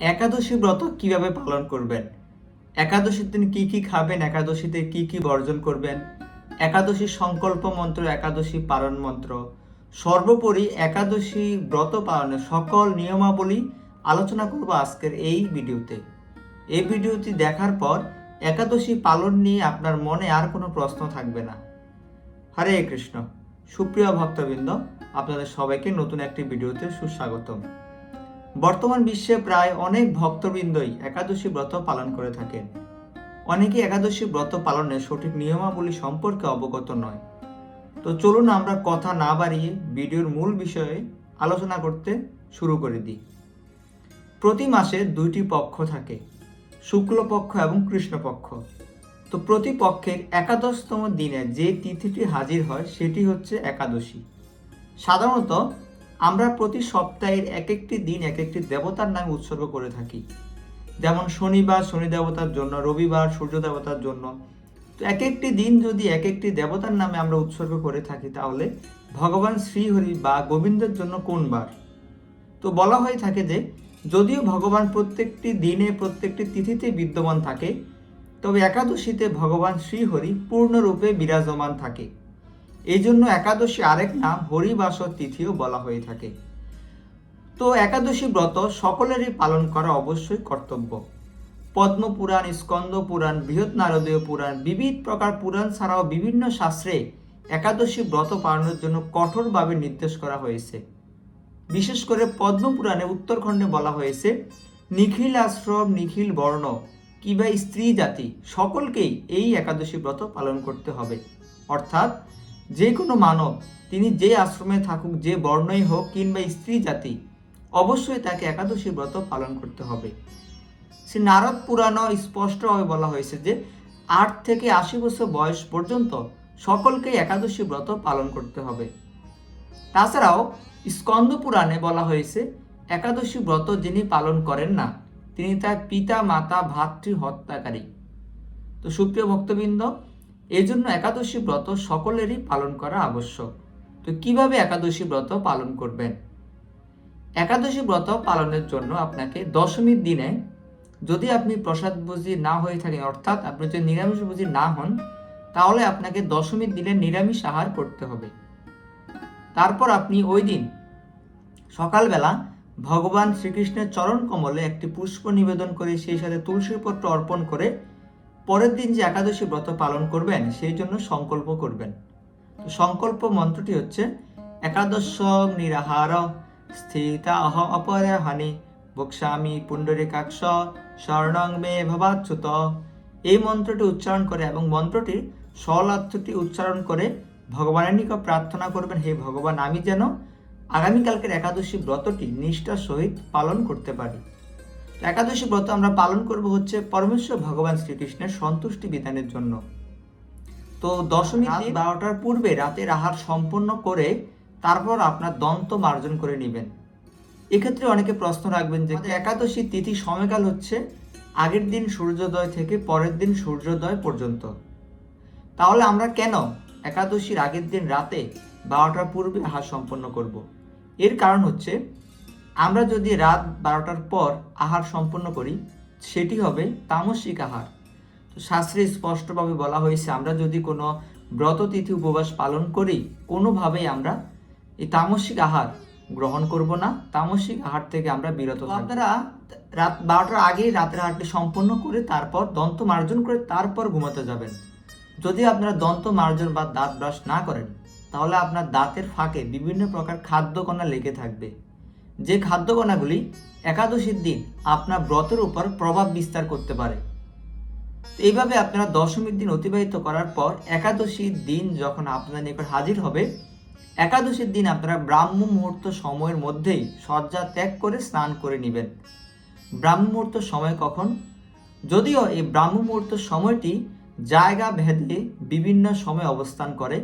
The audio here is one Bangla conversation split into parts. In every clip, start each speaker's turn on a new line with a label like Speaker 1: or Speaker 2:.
Speaker 1: একাদশী ব্রত কীভাবে পালন করবেন? একাদশীর দিন কি কি খাবেন? একাদশীতে কি কি বর্জন করবেন? একাদশী সংকল্প মন্ত্র, একাদশী পালন মন্ত্র। সর্বোপরি একাদশী ব্রত পালনের সকল নিয়মাবলী আলোচনা করব আজকের এই ভিডিওতে। এই ভিডিওটি দেখার পর একাদশী পালন নিয়ে আপনার মনে আর কোনো প্রশ্ন থাকবে না। হরে কৃষ্ণ। সুপ্রিয় ভক্তবৃন্দ, আপনাদের সবাইকে নতুন একটি ভিডিওতে সুস্বাগতম। বর্তমান বিশ্বে প্রায় অনেক ভক্তবৃন্দই একাদশী ব্রত পালন করে থাকেন। অনেকে একাদশী ব্রত পালনের সঠিক নিয়মাবলী সম্পর্কে অবগত নয়। তো চলুন আমরা কথা না বাড়িয়ে ভিডিওর মূল বিষয়ে আলোচনা করতে শুরু করে দিই। প্রতি মাসে দুইটি পক্ষ থাকে, শুক্লপক্ষ এবং কৃষ্ণপক্ষ। তো প্রতি পক্ষের একাদশতম দিনে যে তিথিটি হাজির হয় সেটি হচ্ছে একাদশী। সাধারণত আমরা প্রতি সপ্তাহের এক একটি দিন এক একটি দেবতার নামে উৎসর্গ করে থাকি। যেমন শনিবার শনি দেবতার জন্য, রবিবার সূর্য দেবতার জন্য। তো এক একটি দিন যদি এক একটি দেবতার নামে আমরা উৎসর্গ করে থাকি, তাহলে ভগবান শ্রীহরি বা গোবিন্দের জন্য কোন বার? তো বলা হয়ে থাকে যে, যদিও ভগবান প্রত্যেকটি দিনে, প্রত্যেকটি তিথিতে বিদ্যমান থাকে, তবে একাদশীতে ভগবান শ্রীহরি পূর্ণরূপে বিরাজমান থাকে। এই জন্য একাদশী আরেক নাম হরিবাসর তিথিও বলা হয়ে থাকে। তো একাদশী ব্রত সকলেরই পালন করা অবশ্যই কর্তব্য। পদ্ম পুরাণ স্কন্দ পুরাণ বৃহৎ নারদীয় পুরাণ বিবিধ প্রকার পুরাণ ছাড়াও বিভিন্ন শাস্ত্রে একাদশী ব্রত পালনের জন্য কঠোরভাবে নির্দেশ করা হয়েছে। বিশেষ করে পদ্ম পুরাণে উত্তরখণ্ডে বলা হয়েছে নিখিল আশ্রম নিখিল বর্ণ কিংবা স্ত্রী জাতি, সকলকেই এই একাদশী ব্রত পালন করতে হবে। অর্থাৎ যে কোনো মানব, তিনি যে আশ্রমে থাকুক, যে বর্ণই হোক কিংবা স্ত্রী জাতি, অবশ্যই তাকে একাদশী ব্রত পালন করতে হবে। সে নারদ পুরাণও স্পষ্টভাবে বলা হয়েছে যে, আট থেকে আশি বছর বয়স পর্যন্ত সকলকে একাদশী ব্রত পালন করতে হবে। তাছাড়াও স্কন্দ পুরাণে বলা হয়েছে, একাদশী ব্রত যিনি পালন করেন না, তিনি তার পিতা, মাতা, ভাতৃ, হত্যাকারী। তো সুপ্রিয় ভক্তবৃন্দ এই জন্য একাদশী ব্রত সকলেরই পালন করা আবশ্যক। তো কীভাবে একাদশী ব্রত পালন করবেন? একাদশী ব্রত পালনের জন্য আপনাকে দশমীর দিনে যদি আপনি প্রসাদ বুঝি না হয়ে থাকেন, অর্থাৎ আপনি যদি নিরামিষ বুঝি না হন, তাহলে আপনাকে দশমীর দিনে নিরামিষ আহার করতে হবে। তারপর আপনি ওই দিন সকালবেলা ভগবান শ্রীকৃষ্ণের চরণ কমলে একটি পুষ্প নিবেদন করে সেই সাথে তুলসীর পত্র অর্পণ করে পরের দিন যে একাদশী ব্রত পালন করবেন, সেই জন্য সংকল্প করবেন। সংকল্প মন্ত্রটি হচ্ছে, একাদশ নিরাহার স্থিতা অহম অপরাহানি বক্সামি পুণ্ডরিকাক্ষ স্বর্ণং মে ভবাচ্যুত। এই মন্ত্রটি উচ্চারণ করে এবং মন্ত্রটির স্বলার্থটি উচ্চারণ করে ভগবানের নিকট প্রার্থনা করবেন, হে ভগবান, আমি যেন আগামীকালকের একাদশী ব্রতটি নিষ্ঠার সহিত পালন করতে পারি। একাদশী ব্রত আমরা পালন করব হচ্ছে পরমেশ্বর ভগবান শ্রীকৃষ্ণের সন্তুষ্টি বিধানের জন্য। তো দশমী রাত বারোটার পূর্বে রাতের আহার সম্পন্ন করে তারপর আপনার দন্ত মার্জন করে নেবেন। এক্ষেত্রে অনেকে প্রশ্ন রাখবেন যে একাদশী তিথি সময়কাল হচ্ছে আগের দিন সূর্যোদয় থেকে পরের দিন সূর্যোদয় পর্যন্ত। তাহলে আমরা কেন একাদশীর আগের দিন রাতে বারোটার পূর্বে আহার সম্পন্ন করব। এর কারণ হচ্ছে আমরা যদি রাত বারোটার পর আহার সম্পন্ন করি, সেটি হবে তামসিক আহার। তো শাস্ত্রে স্পষ্টভাবে বলা হয়েছে, আমরা যদি কোনো ব্রত তিথি উপবাস পালন করি, কোনোভাবেই আমরা এই তামসিক আহার গ্রহণ করব না। তামসিক আহার থেকে আমরা বিরত আপনারা রাত বারোটার আগেই রাতের আহারটি সম্পন্ন করে তারপর দন্ত মার্জন করে তারপর ঘুমাতে যাবেন। যদি আপনারা দন্ত মার্জন বা দাঁত ব্রাশ না করেন, তাহলে আপনার দাঁতের ফাঁকে বিভিন্ন প্রকার খাদ্যকণা লেগে থাকবে। যে খাদ্যকণাগুলি একাদশীর দিন আপনার ব্রতের উপর প্রভাব বিস্তার করতে পারে। এইভাবে আপনারা দশমীর দিন অতিবাহিত করার পর একাদশীর দিন যখন আপনার নিকট হাজির হবে, একাদশীর দিন আপনারা ব্রাহ্ম মুহূর্ত সময়ের মধ্যেই শয্যা ত্যাগ করে স্নান করে নেবেন। ব্রাহ্ম মুহূর্ত সময় কখন? যদিও এই ব্রাহ্ম মুহূর্ত সময়টি জায়গা ভেদে বিভিন্ন সময় অবস্থান করে,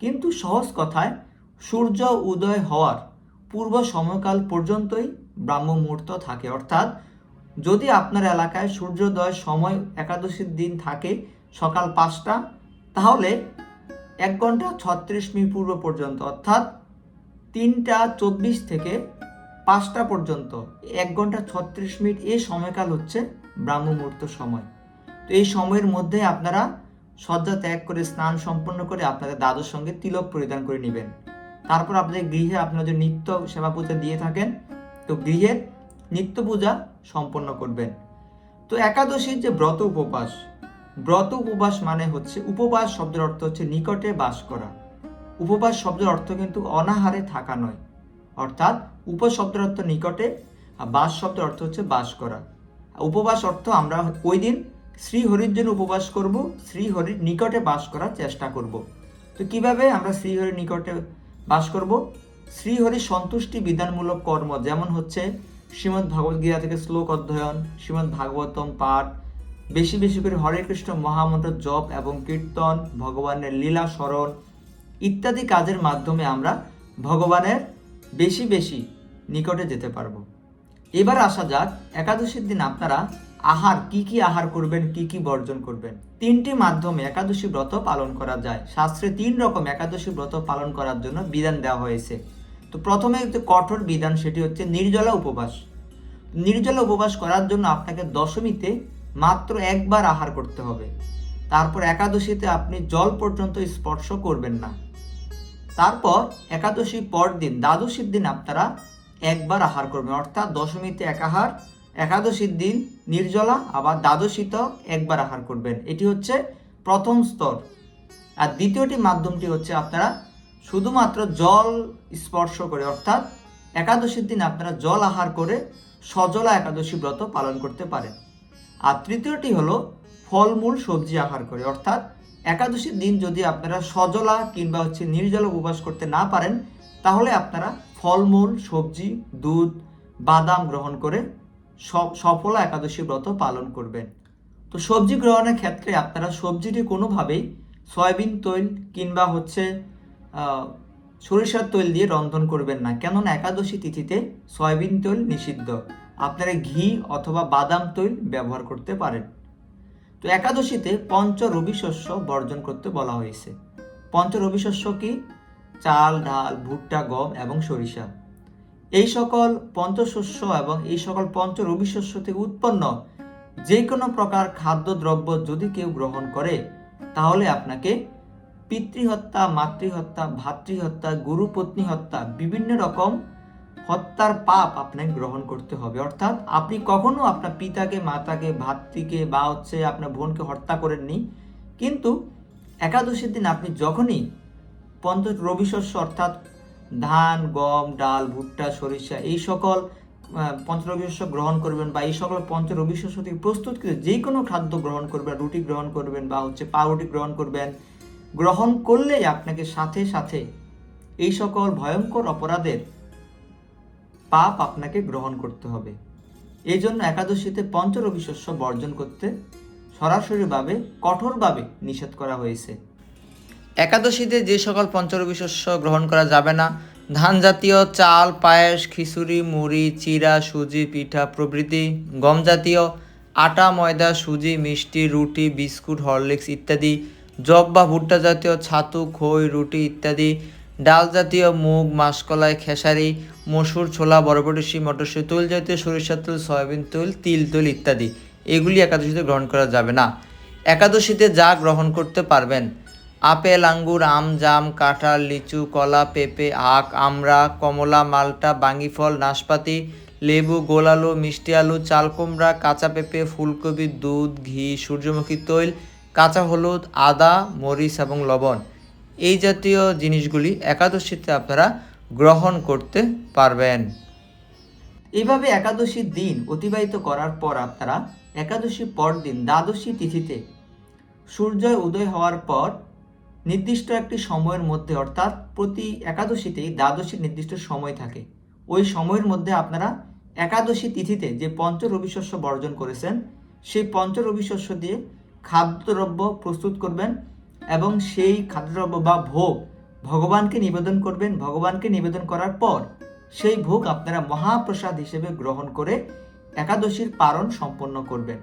Speaker 1: কিন্তু সহজ কথায় সূর্য উদয় হওয়ার পূর্ব সময়কাল পর্যন্তই ব্রাহ্ম মুহূর্ত থাকে। অর্থাৎ যদি আপনার এলাকায় সূর্যোদয় সময় একাদশীর দিন থাকে, সকাল পাঁচটা, তাহলে এক ঘণ্টা ছত্রিশ মিনিট পূর্ব পর্যন্ত, অর্থাৎ তিনটা চব্বিশ থেকে পাঁচটা পর্যন্ত এক ঘণ্টা ছত্রিশ মিনিট এই সময়কাল হচ্ছে ব্রাহ্ম মুহূর্ত সময়। তো এই সময়ের মধ্যে আপনারা শয্যা ত্যাগ করে, স্নান সম্পন্ন করে আপনাদের দাদুর সঙ্গে তিলক পরিধান করে নেবেন। তারপর আপনাদের গৃহে আপনাদের নিত্য সেবা পূজা দিয়ে থাকেন, তো গৃহের নিত্য পূজা সম্পন্ন করবেন। তো একাদশীর যে ব্রত উপবাস ব্রত উপবাস মানে হচ্ছে, উপবাস শব্দের অর্থ হচ্ছে নিকটে বাস করা। উপবাস শব্দের অর্থ কিন্তু অনাহারে থাকা নয়। অর্থাৎ উপ শব্দের অর্থ নিকটে, আর বাস শব্দের অর্থ হচ্ছে বাস করা। উপবাস অর্থ আমরা ওই দিন শ্রীহরির জন্য উপবাস করব, শ্রীহরির নিকটে বাস করার চেষ্টা করব। তো কীভাবে আমরা শ্রীহরির নিকটে বাস করব। শ্রীহরির সন্তুষ্টি বিধানমূলক কর্ম, যেমন হচ্ছে শ্রীমদ্ ভগবদ্গীতা থেকে শ্লোক অধ্যয়ন, শ্রীমদ্ ভাগবতম পাঠ, বেশি বেশি করে হরে কৃষ্ণ মহামন্ত্র জপ এবং কীর্তন, ভগবানের লীলা স্মরণ ইত্যাদি কাজের মাধ্যমে আমরা ভগবানের বেশি বেশি নিকটে যেতে পারব। এবার আসা যাক একাদশীর দিন আপনারা আহার, কি কি আহার করবেন, কি কি বর্জন করবেন? তিনটি মাধ্যমে একাদশী ব্রত পালন করা যায়। শাস্ত্রে তিন রকম একাদশী ব্রত পালন করার জন্য বিধান দেওয়া হয়েছে। তো প্রথমে যে কঠোর বিধান, সেটি হচ্ছে নির্জলা উপবাস। নির্জলা উপবাস করার জন্য আপনাকে দশমীতে মাত্র একবার আহার করতে হবে। তারপর একাদশীতে আপনি জল পর্যন্ত স্পর্শ করবেন না। তারপর একাদশী পর দিন দ্বাদশীর দিন আপনারা একবার আহার করবেন। অর্থাৎ দশমীতে এক আহার একাদশীর দিন নির্জলা, আবার দ্বাদশীত একবার আহার করবেন। এটি হচ্ছে প্রথম স্তর। আর দ্বিতীয়টি মাধ্যমটি হচ্ছে আপনারা শুধুমাত্র জল স্পর্শ করে, অর্থাৎ একাদশীর দিন আপনারা জল আহার করে সজলা একাদশী ব্রত পালন করতে পারেন। আর তৃতীয়টি হলো ফলমূল সবজি আহার করে, অর্থাৎ একাদশীর দিন যদি আপনারা সজলা কিংবা হচ্ছে নির্জলা উপবাস করতে না পারেন, তাহলে আপনারা ফলমূল, সবজি, দুধ, বাদাম গ্রহণ করে সফলা একাদশী ব্রত পালন করবেন। তো সবজি গ্রহণের ক্ষেত্রে আপনারা সবজিটি কোনোভাবেই সয়াবিন তৈল কিংবা হচ্ছে সরিষার তৈল দিয়ে রন্ধন করবেন না। কেননা একাদশী তিথিতে সয়াবিন তৈল নিষিদ্ধ। আপনারা ঘি অথবা বাদাম তৈল ব্যবহার করতে পারেন। তো একাদশীতে পঞ্চ রবি শস্য বর্জন করতে বলা হয়েছে। পঞ্চ রবি শস্য কি? চাল, ডাল, ভুট্টা, গম এবং সরিষা। এই সকল পঞ্চশস্য এবং এই সকল পঞ্চ রবি শস্য থেকে উৎপন্ন যে কোনো প্রকার খাদ্যদ্রব্য যদি কেউ গ্রহণ করে, তাহলে আপনাকে পিতৃহত্যা, মাতৃহত্যা, ভাতৃহত্যা গুরু পত্নী হত্যা, বিভিন্ন রকম হত্যার পাপ আপনাকে গ্রহণ করতে হবে। অর্থাৎ আপনি কখনো আপনার পিতাকে, মাতাকে, ভাতৃকে বা হচ্ছে আপনার বোনকে হত্যা করেননি, কিন্তু একাদশীর দিন আপনি যখনই পঞ্চ রবি শস্য অর্থাৎ ধান, গম, ডাল, ভুট্টা, সরিষা এই সকল পঞ্চরবি শস্য গ্রহণ করবেন বা এই সকল পঞ্চরবি শস্য থেকে প্রস্তুত করে যে কোনো খাদ্য গ্রহণ করবেন, রুটি গ্রহণ করবেন বা হচ্ছে পাউরুটি গ্রহণ করবেন, গ্রহণ করলেই আপনাকে সাথে সাথে এই সকল ভয়ঙ্কর অপরাধের পাপ আপনাকে গ্রহণ করতে হবে। এই জন্য একাদশীতে পঞ্চরবি শস্য বর্জন করতে সরাসরিভাবে, কঠোরভাবে নিষেধ করা হয়েছে। একাদশীতে যে সকল পঞ্চরবি শস্য গ্রহণ করা যাবে না, ধান জাতীয় চাল, পায়েস, খিচুড়ি, মুড়ি চিরা সুজি, পিঠা প্রভৃতি, গম জাতীয়, আটা, ময়দা, সুজি, মিষ্টি, রুটি, বিস্কুট, হরলিক্স ইত্যাদি জব বা ভুট্টা জাতীয় ছাতু, খই, রুটি ইত্যাদি, ডাল জাতীয় মুগ, মাসকলাই, খেসারি, মসুর ছোলা, বরবটি মটরশুঁটি তৈল জাতীয় সরিষার তেল, সয়াবিন তেল, তিল তেল ইত্যাদি। এগুলি একাদশীতে গ্রহণ করা যাবে না। একাদশীতে যা গ্রহণ করতে পারবেন আপেল, আঙ্গুর, আম, জাম, কাঁঠাল, লিচু, কলা, পেঁপে, আখ, আমড়া, কমলা, মালটা বাঙ্গিফল নাশপাতি, লেবু গোলালু মিষ্টি আলু চাল কুমড়া কাঁচা পেঁপে, ফুলকপি, দুধ, ঘি, সূর্যমুখী তৈল, কাঁচা হলুদ, আদা, মরিচ এবং লবণ। এই জাতীয় জিনিসগুলি একাদশীতে আপনারা গ্রহণ করতে পারবেন। এইভাবে একাদশীর দিন অতিবাহিত করার পর আপনারা একাদশী পরদিন দ্বাদশী তিথিতে সূর্য উদয় হওয়ার পর নির্দিষ্ট একটি সময়ের মধ্যে, অর্থাৎ প্রতি একাদশীতেই দ্বাদশীর নির্দিষ্ট সময় থাকে। ওই সময়ের মধ্যে আপনারা একাদশী তিথিতে যে পঞ্চ রবি শস্য বর্জন করেছেন, সেই পঞ্চ রবি শস্য দিয়ে খাদ্যদ্রব্য প্রস্তুত করবেন এবং সেই খাদ্যদ্রব্য বা ভোগ ভগবানকে নিবেদন করবেন। ভগবানকে নিবেদন করার পর সেই ভোগ আপনারা মহাপ্রসাদ হিসেবে গ্রহণ করে একাদশীর পারণ সম্পন্ন করবেন।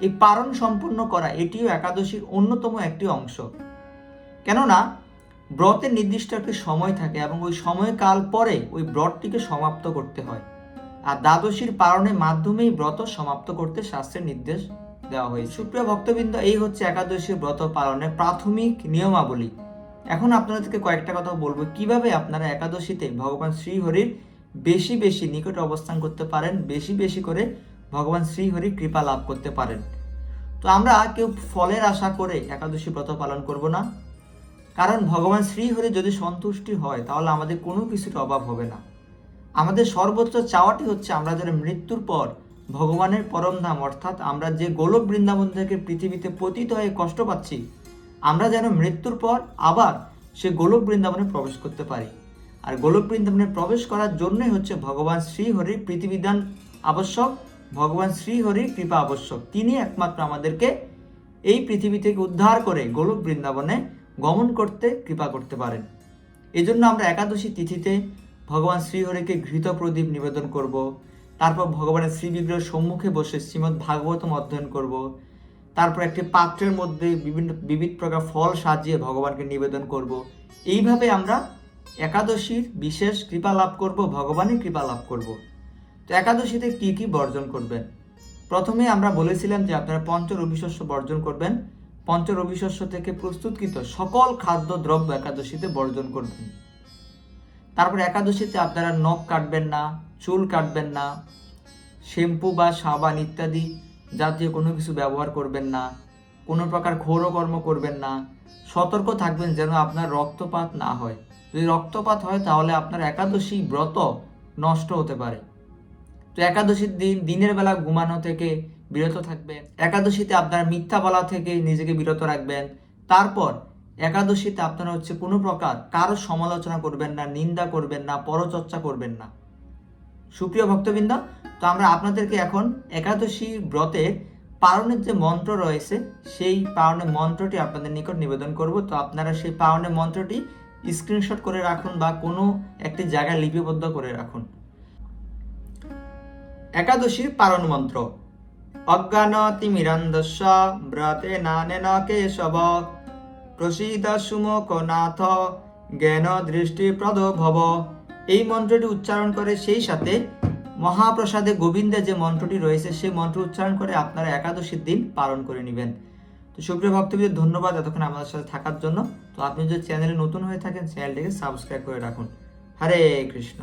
Speaker 1: এই পারণ সম্পন্ন করা এটিও একাদশীর অন্যতম একটি অংশ। কেননা, ব্রতের নির্দিষ্ট একটি সময় থাকে এবং ওই সময়কাল পরে ওই ব্রতটিকে সমাপ্ত করতে হয়। আর দ্বাদশীর পালনের মাধ্যমেই ব্রত সমাপ্ত করতে শাস্ত্রের নির্দেশ দেওয়া হয়েছে। সুপ্রিয় ভক্তবৃন্দ, এই হচ্ছে একাদশীর ব্রত পালনের প্রাথমিক নিয়মাবলী। এখন আপনাদেরকে কয়েকটা কথা বলব। কীভাবে আপনারা একাদশীতে ভগবান শ্রীহরির বেশি বেশি নিকটে অবস্থান করতে পারেন, বেশি বেশি করে ভগবান শ্রীহরির কৃপা লাভ করতে পারেন? তো আমরা কেউ ফলের আশা করে একাদশী ব্রত পালন করব না। কারণ ভগবান শ্রীহরি যদি সন্তুষ্টি হয়, তাহলে আমাদের কোনো কিছুর অভাব হবে না। আমাদের সর্বোচ্চ চাওয়াটি হচ্ছে আমরা যেন মৃত্যুর পর ভগবানের পরম ধাম, অর্থাৎ আমরা যে গোলক বৃন্দাবন থেকে পৃথিবীতে পতিত হয়ে কষ্ট পাচ্ছি, আমরা যেন মৃত্যুর পর আবার সে গোলক বৃন্দাবনে প্রবেশ করতে পারি। আর গোলক বৃন্দাবনে প্রবেশ করার জন্যই হচ্ছে ভগবান শ্রীহরির পৃথিবীদান আবশ্যক, ভগবান শ্রীহরির কৃপা আবশ্যক। তিনি একমাত্র আমাদেরকে এই পৃথিবী থেকে উদ্ধার করে গোলক বৃন্দাবনে গমন করতে কৃপা করতে পারেন। এজন্য আমরা একাদশী তিথিতে ভগবান শ্রীহরিকে ঘৃত প্রদীপ নিবেদন করব, তারপর ভগবানের শ্রী বিগ্রহের সম্মুখে বসে শ্রীমদ্ ভাগবতম অধ্যয়ন করব, তারপর একটি পাত্রের মধ্যে বিভিন্ন, বিবিধ প্রকার ফল সাজিয়ে ভগবানকে নিবেদন করব। এইভাবে আমরা একাদশীর বিশেষ কৃপা লাভ করব, ভগবানের কৃপা লাভ করব। তো একাদশীতে কি কি বর্জন করবেন? প্রথমে আমরা বলেছিলাম যে আপনারা পঞ্চ রবিশস্য বর্জন করবেন। পঞ্চ রবিশস্য থেকে প্রস্তুতকৃত সকল খাদ্য দ্রব্য একাদশীতে বর্জন করবেন। তারপর একাদশীতে আপনারা নখ কাটবেন না, চুল কাটবেন না, শ্যাম্পু বা সাবান ইত্যাদি জাতীয় কোনো কিছু ব্যবহার করবেন না, কোনো প্রকার ঘোরকর্ম করবেন না। সতর্ক থাকবেন যেন আপনার রক্তপাত না হয়। যদি রক্তপাত হয় তাহলে আপনার একাদশী ব্রত নষ্ট হতে পারে। তো একাদশীর দিন দিনের বেলা ঘুমানো থেকে বিরত থাকবেন। একাদশীতে আপনারা মিথ্যা বলা থেকে নিজেকে বিরত রাখবেন। তারপর একাদশীতে আপনারা হচ্ছে কোনো প্রকার কারও সমালোচনা করবেন না, নিন্দা করবেন না, পরচর্চা করবেন না। সুপ্রিয় ভক্তবৃন্দ, তো আমরা আপনাদেরকে এখন একাদশী ব্রতের পালনের যে মন্ত্র রয়েছে, সেই পালনের মন্ত্রটি আপনাদের নিকট নিবেদন করব। তো আপনারা সেই পালনের মন্ত্রটি স্ক্রিনশট করে রাখুন বা কোনো একটি জায়গায় লিপিবদ্ধ করে রাখুন। একাদশীর পারণ মন্ত্র। অজ্ঞানতিমিরন্দস্য ব্রতে নানেন কেশব। প্রসীদ সুমুখ নাথ, জ্ঞান দৃষ্টিপ্রদ ভব। এই মন্ত্রটি উচ্চারণ করে সেই সাথে মহাপ্রসাদে গোবিন্দে যে মন্ত্রটি রয়েছে, সেই মন্ত্র উচ্চারণ করে আপনারা একাদশীর দিন পালন করে নেবেন। তো সুপ্রিয় ভক্তবৃন্দ, ধন্যবাদ এতক্ষণ আমাদের সাথে থাকার জন্য। তো আপনি যদি চ্যানেলে নতুন হয়ে থাকেন চ্যানেলটিকে সাবস্ক্রাইব করে রাখুন। হরে কৃষ্ণ।